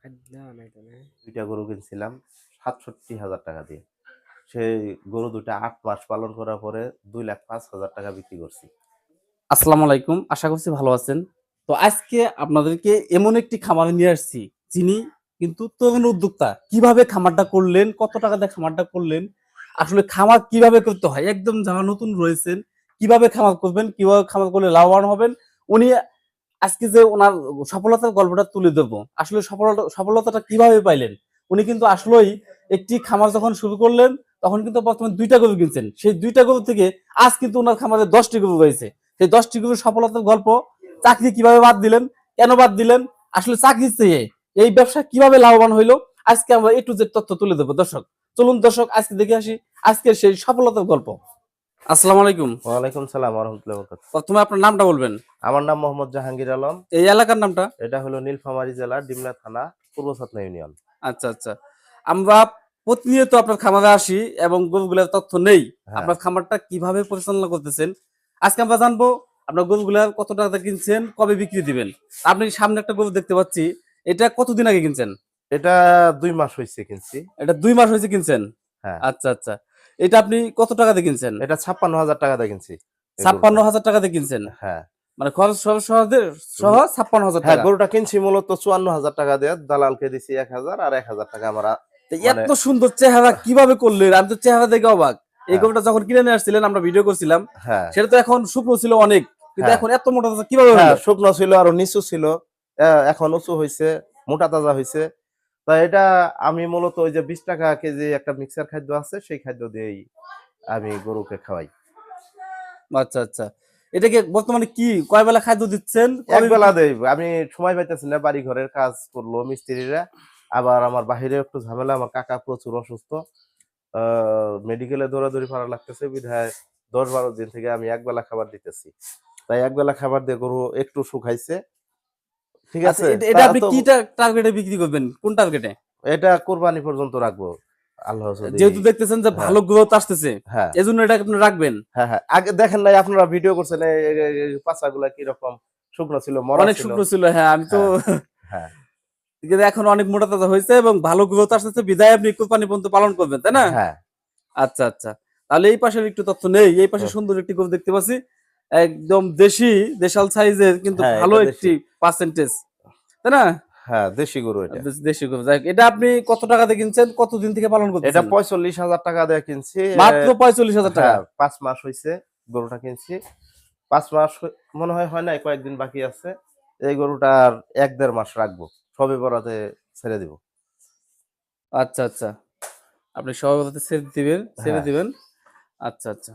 খাদ্য নাই তো না দুইটা গরু কিনছিলাম সাতষট্টি হাজার টাকা দিয়ে। সেই গরু দুটা আট মাস পালন করার পরে দুই লাখ পাঁচ হাজার টাকা বিক্রি করছি। আসসালামু আলাইকুম আশা করছি ভালো আছেন। তো আজকে আপনাদেরকে এমন একটি খামারে নিয়ে আসছি যিনি কিন্তু তরুণ উদ্যোক্তা। কীভাবে খামারটা করলেন কত টাকা দিয়ে খামারটা করলেন আসলে খামার কীভাবে করতে হয় একদম যারা নতুন রয়েছেন কীভাবে খামার করবেন কীভাবে খামার করলে লাভবান হবেন উনি আজকে যে ওনার সফলতার গল্পটা তুলে দেবো আসলে সফলতা, সফলতাটা কীভাবে পাইলেন? উনি কিন্তু আসলেই একটি খামার যখন শুরু করলেন, তখন কিন্তু বর্তমানে দুইটা গরু কিনছেন। সেই দুইটা গরু থেকে আজ কিন্তু ওনার খামারে দশটি গরু রয়েছে। সেই দশটি গরুর সফলতার গল্প চাকরি কীভাবে বাদ দিলেন, কেন বাদ দিলেন, আসলে চাকরি চেয়ে এই ব্যবসা কীভাবে লাভবান হইল, আজকে আমরা একটু যে তথ্য তুলে দেবো দর্শক, চলুন দর্শক, আজকে দেখে আসি আজকের সেই সফলতার গল্প। আসসালামু আলাইকুম। ওয়ালাইকুম সালাম রহমতুল্লাহ বরকাত প্রথমে আপনার নামটা বলবেন? আমার নাম মোহাম্মদ জাহাঙ্গীর আলম। এই এলাকার নামটা? এটা হলো নীলফামারী জেলা ডিমলা থানা পূর্ব ছাতনা ইউনিয়ন। আচ্ছা আচ্ছা। আমরা প্রতিনিয়ত আপনার খামারে আসি এবং গরুগুলার তথ্য নেই। হ্যাঁ। আপনার খামারটা কীভাবে পরিচালনা করতেছেন? আজকে আমরা জানব আপনার গরুগুলার কত টাকা কিনছেন কবে বিক্রি দিবেন। আপনি সামনে একটা গরু দেখতে পাচ্ছি। এটা কতদিন আগে কিনছেন? এটা দুই মাস হয়েছে কিনছি। এটা দুই মাস হয়েছে কিনছেন? হ্যাঁ। আচ্ছা আচ্ছা। এটা আপনি কত টাকা দিয়ে কিনছেন? এটা ছাপ্পান্ন হাজার টাকা দিয়ে কিনছি। ছাপ্পান্ন হাজার টাকা দিয়ে কিনছেন? হ্যাঁ। মানে খরচ সহ সহ ছাপ্পান্ন হাজার হ্যাঁ টাকা। গরুটা কিনছি মূলত চুয়ান্ন হাজার টাকা দিয়ে দালালকে দিছি এক হাজার আর এক হাজার টাকা আমরা মানে- এত সুন্দর চেহারা কীভাবে করলেন? আমি তো চেহারা দেখে অবাক। এই হ্যাঁ। গরুটা যখন কিনে নিয়ে আসছিলেন আমরা ভিডিও করছিলাম। হ্যাঁ। সেটা তো এখন শুকনো ছিল অনেক। কিন্তু। এখন এত মোটা তাজা কীভাবে শুকনো ছিল আরও নিচু ছিল। এখন উঁচু হয়েছে মোটা তাজা হয়েছে তা এটা আমি মূলত ওই যে বিশ টাকা কেজি একটা মিক্সার খাদ্য আছে সেই খাদ্য দিয়েই আমি গরুকে খাওয়াই। আচ্ছা আচ্ছা। এটাকে বর্তমানে কি কয় বেলা খাদ্য দিচ্ছেন? এক বেলা দেই। আমি সময় পাইতেছি না বাড়ি ঘরের কাজ করল মিস্ত্রিরা। আবার আমার বাহিরে একটু ঝামেলা আমার কাকা প্রচুর অসুস্থ। মেডিকেলে দৌড়াদৌড়ি করা লাগতেছে বিধায় দশ বারো দিন থেকে আমি এক বেলা খাবার দিতেছি। তাই এক বেলা খাবার দিয়ে গরু একটু শুকাইছে। ঠিক আচ্ছা, আছে? এটা- আপনি কি টার্গেটে বিক্রি করবেন? কোন টার্গেটে এটা কোরবানি পর্যন্ত রাখব আল্লাহ যেহেতু দেখতেছেন যে হ্যাঁ। ভালো গ্রোথ আসতেছে হ্যাঁ। এজন্য এটা আপনি রাখবেন। হ্যাঁ হ্যাঁ। আগে দেখেন নাই আপনারা ভিডিও করছেন পাঁচা গুলা কীরকম? শুকনো ছিল অনেক শুকনো ছিল হ্যাঁ আমি তো হ্যাঁ কিন্তু এখন অনেক মোটা তাজা হয়েছে এবং ভালো গ্রোথ আসতেছে বিদায় আপনি কোরবানি পর্যন্ত পালন করবেন তাই না? হ্যাঁ। আচ্ছা আচ্ছা। তাহলে এই পাশের একটু তথ্য নেই এই পাশে সুন্দর একটি গরু দেখতে পাচ্ছি। একদম দেশি দেশাল সাইজের কিন্তু হ্যাঁ, ভালো। একটি পার্সেন্টেজ তাই না? হ্যাঁ দেশি গরু এটা। দেশি গরু। যাই এটা আপনি কত টাকাতে কিনছেন? কতদিন থেকে পালন এটা করতেছেন পঁয়তাল্লিশ হাজার টাকা দিয়ে কিনছি। মাত্র পঁয়তাল্লিশ হাজার টাকা? হ্যাঁ, পাঁচ মাস হয়েছে গরুটা কিনছি। পাঁচ মাস মনে হয় হয় নাই কয়েকদিন বাকি আছে। এই গরুটার এক দেড় মাস রাখব। সবে বরাতে ছেড়ে দিব। আচ্ছা আচ্ছা। আপনি সভাপতি ছেড়ে দিবেন ছেড়ে। দিবেন। আচ্ছা আচ্ছা।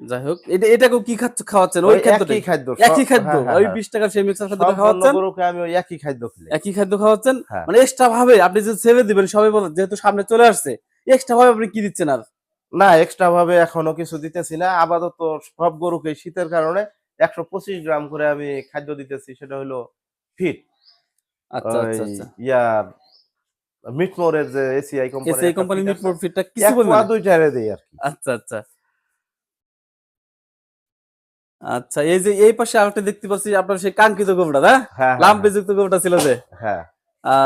যাই হোক এটা এটাকেও কি খাচ্ছ খাওয়াচ্ছেন? ওই খাদ্যটাই? খাদ্য একই খাদ্য? হ্যাঁ, হ্যাঁ, ওই হ্যাঁ। সেই মিক্সার খাদ্যটা খাওয়াচ্ছেন? গরুকে আমি ওই একই খাদ্য খেলে একই খাদ্য খাওয়াচ্ছেন। মানে এক্সট্রা ভাবে আপনি যে ছেড়ে দিবেন সবাই বলেন যেহেতু সামনে চলে আসছে এক্সট্রা ভাবে আপনি কি দিচ্ছেন আর? না এক্সট্রা ভাবে এখনও কিছু দিতেছি না। আপাতত সব গরুকে শীতের কারণে একশো পঁচিশ গ্রাম করে আমি খাদ্য দিতেছি সেটা হলো ফিট আচ্ছা আচ্ছা আচ্ছা। ইয়ার মিটমোরের যে এসিআই কোম্পানি এসএ কোম্পানি মিট মোড ফিটটা কিছু এক বলবেন পোয়া দুইটারে দেই আর কি। আচ্ছা আচ্ছা। আচ্ছা এই যে এই পাশে আরেকটা দেখতে পাচ্ছি আপনার সেই কাঙ্ক্ষিত গোবরটা না? হ্যাঁ হ্যাঁ, লাম্পি যুক্ত গোবরটা ছিল যে? হ্যাঁ।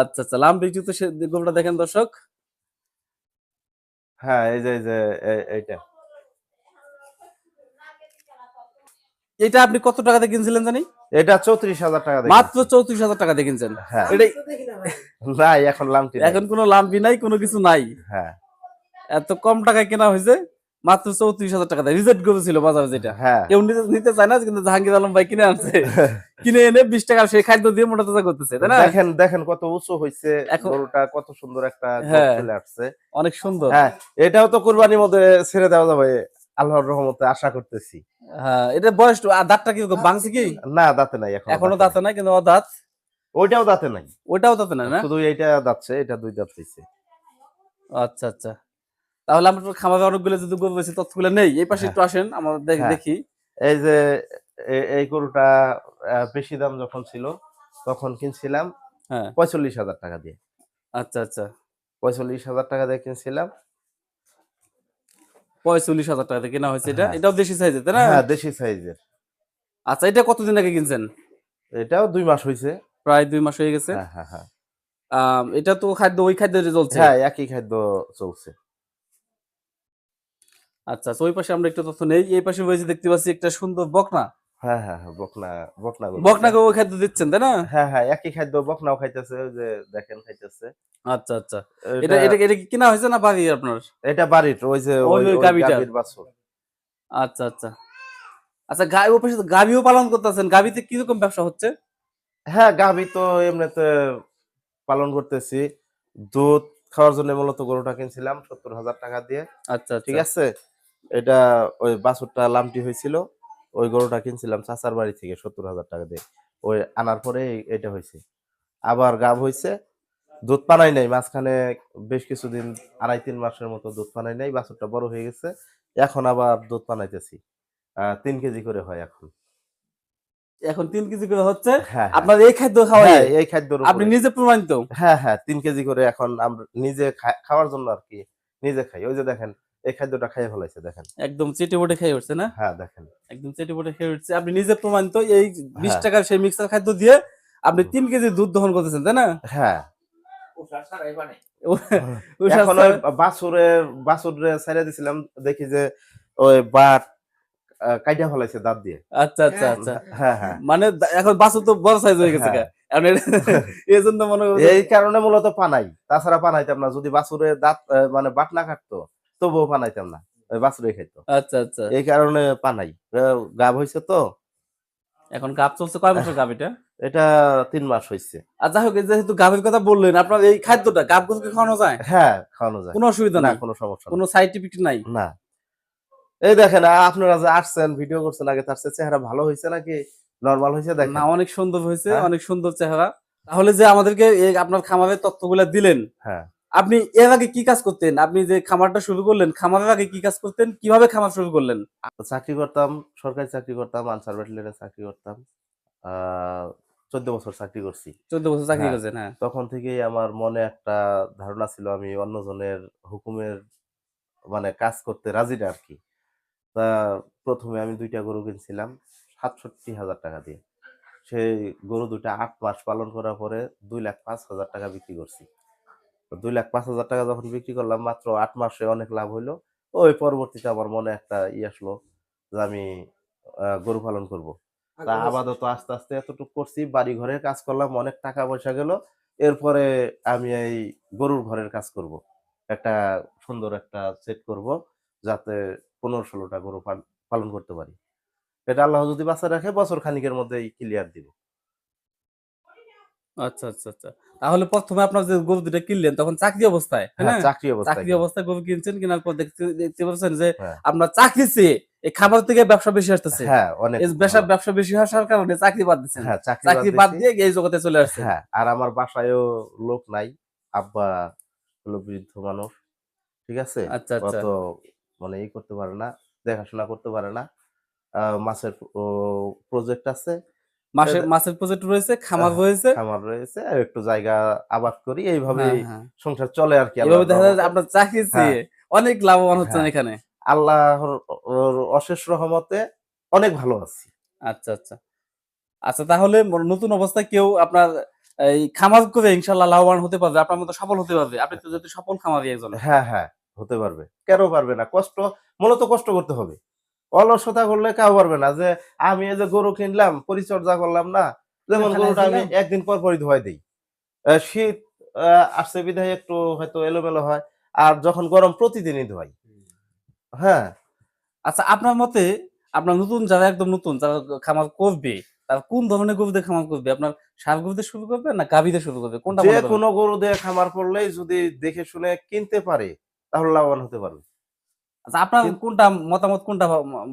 আচ্ছা আচ্ছা লাম্পি যুক্ত সে গোবরটা দেখেন দর্শক। হ্যাঁ এই যে এই যে এইটা। এটা আপনি কত টাকাতে কিনছিলেন জানি? এটা চৌত্রিশ হাজার টাকা মাত্র চৌত্রিশ হাজার টাকা দিয়ে কিনছেন। হ্যাঁ। নাই এখন লামটি এখন কোনো লাম্পি নাই কোনো কিছু নাই। হ্যাঁ। এত কম টাকায় কেনা হয়েছে? মাত্র চৌত্রিশ হাজার টাকা রিজেক্ট গরু ছিল বাজারে যেটা। হ্যাঁ। কেউ নিতে নিতে চায় না কিন্তু জাহাঙ্গীর আলম ভাই কিনে আনছে। কিনে এনে বিশ টাকা সেই খাদ্য দিয়ে মোটা তাজা করতেছে তাই না? দেখেন দেখেন কত উঁচু হয়েছে গরুটা কত সুন্দর একটা হ্যাঁ। চলে আসছে। অনেক সুন্দর। হ্যাঁ এটাও তো কুরবানির মধ্যে ছেড়ে দেওয়া যাবে আল্লাহর রহমতে আশা করতেছি। হ্যাঁ এটা বয়স দাঁতটা কি বাংছে কি? না দাঁতে নাই এখন এখনও দাঁতে নাই। কিন্তু দাঁত? ওইটাও দাঁতে নাই। ওটাও দাঁতে নাই না? শুধু এইটা দাঁতছে এটা দুই দাঁত আচ্ছা আচ্ছা। তাহলে আমরা খামারে অনেকগুলো যদি গরু রয়েছে তথ্যগুলো নেই। এই পাশে হ্যাঁ। একটু আসেন আমরা দেখ- হ্যাঁ। দেখি। এই যে এই গরুটা বেশি দাম যখন ছিল তখন কিনছিলাম হ্যাঁ। পঁয়তাল্লিশ হাজার টাকা দিয়ে। আচ্ছা আচ্ছা। পঁয়তাল্লিশ হাজার টাকা দিয়ে কিনছিলাম। পঁয়তাল্লিশ হাজার টাকা দিয়ে কেনা হয়েছে এটা। এটাও দেশি সাইজের তাই না? হ্যাঁ দেশি সাইজের আচ্ছা এটা কতদিন আগে কিনছেন? এটাও দুই মাস হয়েছে। প্রায় দুই মাস হয়ে গেছে। হ্যাঁ হ্যাঁ হ্যাঁ। এটা তো খাদ্য ওই খাদ্য চলছে? হ্যাঁ একই খাদ্য চলছে। আচ্ছা আচ্ছা, ওই পাশে আমরা একটু তথ্য নেই। এই পাশে রয়েছে দেখতে পাচ্ছি একটা সুন্দর বকনা। হ্যাঁ হ্যাঁ হ্যাঁ বকনা বকনা গরু। বকনাকে ওই খাদ্য দিচ্ছেন তাই না? হ্যাঁ হ্যাঁ একই খাদ্য বকনাও খাইতেছে ওই যে দেখেন খাইতেছে। আচ্ছা আচ্ছা। এটা এটা এটা কি কিনা হয়েছে না বাড়ি আপনার? এটা বাড়ির ওই যে ওই- আচ্ছা আচ্ছা। আচ্ছা গাই ও পাশে পালন করতেছেন। গাভিতে কীরকম ব্যবসা হচ্ছে? হ্যাঁ গাভী তো এমনিতে পালন করতেছি। দুধ খাওয়ার জন্য মূলত গরুটা কিনছিলাম সত্তর হাজার টাকা দিয়ে। আচ্ছা। ঠিক আছে? এটা ওই বাছুরটা লামটি হয়েছিল ওই গরুটা কিনছিলাম চাচার বাড়ি থেকে সত্তর হাজার টাকা দিয়ে। ওই আনার পরে এটা হয়েছে। আবার গাব হয়েছে দুধ পানাই নাই মাঝখানে বেশ কিছুদিন আড়াই তিন মাসের মতো দুধ পানাই নাই বাছুরটা বড় হয়ে গেছে এখন আবার দুধ পানাইতেছি। আহ, তিন কেজি করে হয় এখন। এখন তিন কেজি করে হচ্ছে? হ্যাঁ হ্যাঁ। আপনার এই খাদ্য খাওয়াই হ্যাঁ, এই খাদ্য আপনি নিজে প্রমাণিত? হ্যাঁ হ্যাঁ তিন কেজি করে এখন আমরা নিজে খাওয়ার জন্য আর কি নিজে খাই। ওই যে দেখেন এই খাদ্যটা খাইয়ে ফেলাইছে দেখেন। একদম চেটে বটে খেয়ে উঠছে না? হ্যাঁ দেখেন। একদম চেটে বটে খেয়ে উঠছে। আপনি নিজে প্রমাণিত এই বিশ হ্যাঁ। টাকার সেই মিক্সার খাদ্য দিয়ে আপনি তিন কেজি দুধ দহন করতেছেন তাই না? হ্যাঁ। এখন ওই দিছিলাম দেখি যে ওই বাট কাইটা ফেলাইছে দাঁত দিয়ে। আচ্ছা আচ্ছা আচ্ছা। হ্যাঁ হ্যাঁ। মানে এখন বাছুর তো বড় সাইজ হয়ে গেছে হ্যাঁ। এই জন্য মনে এই কারণে মূলত পানাই। তাছাড়া পানাইতাম না। যদি বাছুরে দাঁত মানে বাট না কাটতো তবুও পানাইতাম না ওই বাছুরে খাইতো। আচ্ছা আচ্ছা। এই কারণে পানাই গাব হয়েছে তো। এখন গাব চলছে কয় বছর গাব এটা? এটা তিন মাস হয়েছে আর যাই হোক যেহেতু গাভীর কথা বললেন আপনার এই খাদ্যটা গাব গুলোকে খাওয়ানো যায়? হ্যাঁ খাওয়ানো যায়। কোনো অসুবিধা না নাই? কোনো সমস্যা কোনো সাইন্টিফিক নাই? না। এই দেখেন আপনারা যে আসছেন ভিডিও করছেন আগে তার চেহারা ভালো হয়েছে নাকি? নরমাল হয়েছে দেখেন। না অনেক সুন্দর হয়েছে হ্যাঁ। অনেক সুন্দর চেহারা। তাহলে যে আমাদেরকে এই আপনার খামারের তথ্যগুলো দিলেন হ্যাঁ। আপনি এর আগে কি কাজ করতেন? আপনি যে খামারটা শুরু করলেন খামারের আগে কি কাজ করতেন? কীভাবে খামার শুরু করলেন? চাকরি করতাম সরকারি চাকরি করতাম আনসার ব্যাটালিয়নে চাকরি করতাম। চোদ্দ বছর চাকরি করছি। চোদ্দ বছর চাকরি হ্যাঁ। করছেন হ্যাঁ। তখন থেকেই আমার মনে একটা ধারণা ছিল আমি অন্যজনের হুকুমের মানে কাজ করতে রাজি না আর কি তা প্রথমে আমি দুইটা গরু কিনছিলাম সাতষট্টি হাজার টাকা দিয়ে। সেই গরু দুইটা আট মাস পালন করার পরে দুই লাখ পাঁচ হাজার টাকা বিক্রি করছি। দুই লাখ পাঁচ হাজার টাকা যখন বিক্রি করলাম মাত্র আট মাসে অনেক লাভ হইল। ওই পরবর্তীতে আমার মনে একটা ই আসলো যে আমি গরু পালন করব। তা আপাতত আস্তে আস্তে এতটুকু করছি বাড়ি ঘরের কাজ করলাম অনেক টাকা পয়সা গেল। এরপরে আমি এই গরুর ঘরের কাজ করব। একটা সুন্দর একটা সেট করব যাতে পনেরো ষোলোটা গরু পালন করতে পারি। এটা আল্লাহ যদি বাঁচা রাখে বছর খানিকের মধ্যেই ক্লিয়ার দিব। আচ্ছা আচ্ছা আচ্ছা। তাহলে প্রথমে আপনার যে গরু দুটা কিনলেন তখন চাকরি অবস্থায় না হ্যাঁ? চাকরি অবস্থা চাকরি অবস্থায় গরু কিনছেন কেনার পর দেখতে পাচ্ছেন যে হ্যাঁ। আপনার চাকরি চেয়ে এই খাবার থেকে ব্যবসা বেশি আসতেছে। হ্যাঁ অনেক ব্যবসা ব্যবসা বেশি আসার কারণে চাকরি বাদ দিচ্ছেন। হ্যাঁ চাকরি বাদ দিয়ে এই জগতে চলে আসছে হ্যাঁ আর আমার বাসায়ও লোক নাই আব্বা হলো বৃদ্ধ মানুষ ঠিক আছে? আচ্ছা আচ্ছা। মানে ই করতে পারে না দেখাশোনা করতে পারে না। মাছের প্রজেক্ট আছে। মাছের প্রজেক্ট রয়েছে খামার রয়েছে। খামার রয়েছে আর একটু জায়গা আবাদ করি এইভাবে হ্যাঁ, হ্যাঁ। সংসার চলে আর কি আল্লাহর দেখা যায় আপনার চাকরি অনেক লাভবান হচ্ছেন হ্যাঁ। এখানে। আল্লাহর অশেষ রহমতে অনেক ভালো আছি। আচ্ছা আচ্ছা। আচ্ছা তাহলে নতুন অবস্থায় কেউ আপনার এই খামার করে ইনশাল্লাহ লাভবান হতে পারবে আপনার মতো সফল হতে পারবে। আপনি তো যেহেতু সফল খামারি একজন। হ্যাঁ হ্যাঁ হতে পারবে। কেন পারবে না? কষ্ট মূলত কষ্ট করতে হবে। অলসতা করলে কেউ পারবে না যে আমি এই যে গরু কিনলাম পরিচর্যা করলাম না যেমন গরুটা আমি একদিন পর পরই ধোয়াই দিই। শীত আসছে বিধায় একটু হয়তো এলোমেলো হয় আর যখন গরম প্রতিদিনই ধোয়াই। হ্যাঁ। আচ্ছা আপনার মতে আপনার নতুন যারা একদম নতুন যারা খামার করবে তারা কোন ধরনের গরু দিয়ে খামার করবে? আপনার সার গরু দিয়ে শুরু করবে না গাভী দিয়ে শুরু করবে? কোনটা যে কোনো গরু দিয়ে খামার করলেই যদি দেখে শুনে কিনতে পারে তাহলে লাভবান হতে পারবে। আচ্ছা আপনার কোনটা মতামত কোনটা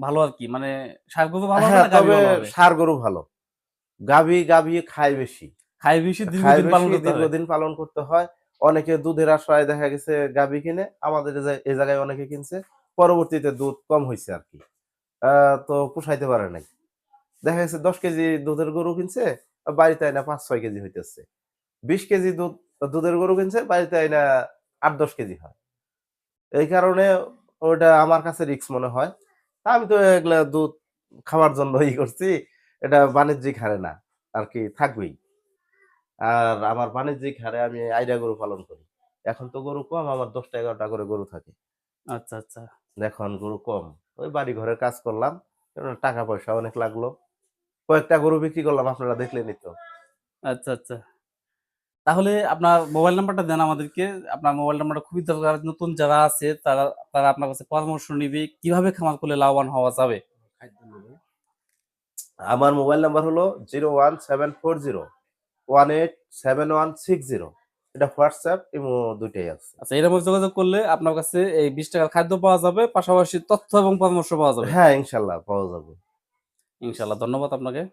ভালো আর কি? মানে সার গরু ভালো হ্যাঁ না তবে ভালো সার গরু ভালো। গাভী গাভী খায় বেশি। খাই বেশি খায় দীর্ঘদিন পালন করতে দীর্ঘদিন পালন করতে হয়। অনেকে দুধের আশ্রয় দেখা গেছে গাভী কিনে আমাদের এই জায়গায় অনেকে কিনছে। পরবর্তীতে দুধ কম হয়েছে আর কি। আহ, তো পোষাইতে পারে নাই। দেখা গেছে দশ কেজি দুধের গরু কিনছে বাড়িতে আইনা পাঁচ ছয় কেজি হইতেছে। বিশ কেজি দুধ দুধের গরু কিনছে বাড়িতে আইনা আট দশ কেজি হয়। এই কারণে ওটা আমার কাছে রিক্স মনে হয়। তা আমি তো এগুলা দুধ খাওয়ার জন্য ই করছি এটা বাণিজ্যিক হারে না আর কি থাকবেই। আর আমার বাণিজ্যিক হারে আমি আইডা গরু পালন করি। এখন তো গরু কম আমার দশটা এগারোটা করে গরু থাকে। আচ্ছা আচ্ছা। এখন গরু কম ওই বাড়ি ঘরের কাজ করলাম টাকা পয়সা অনেক লাগল। কয়েকটা গরু বিক্রি করলাম আপনারা দেখলেনই তো। আচ্ছা আচ্ছা। তাহলে আপনার মোবাইল নাম্বারটা দেন আমাদেরকে। আপনার মোবাইল নাম্বারটা খুবই দরকার। নতুন যারা আছে তারা তারা আপনার কাছে পরামর্শ নিবে কীভাবে খামার করলে লাভবান হওয়া যাবে? আমার মোবাইল নাম্বার হলো zero one seven four zero one eight seven one six zero এটা হোয়াটসঅ্যাপ এবং দুইটাই আছে। আচ্ছা এর মধ্যে যোগাযোগ করলে আপনার কাছে এই বিশ টাকার খাদ্য পাওয়া যাবে পাশাপাশি তথ্য এবং পরামর্শ পাওয়া যাবে। হ্যাঁ ইনশাল্লাহ পাওয়া যাবে। ইনশাল্লাহ ধন্যবাদ আপনাকে।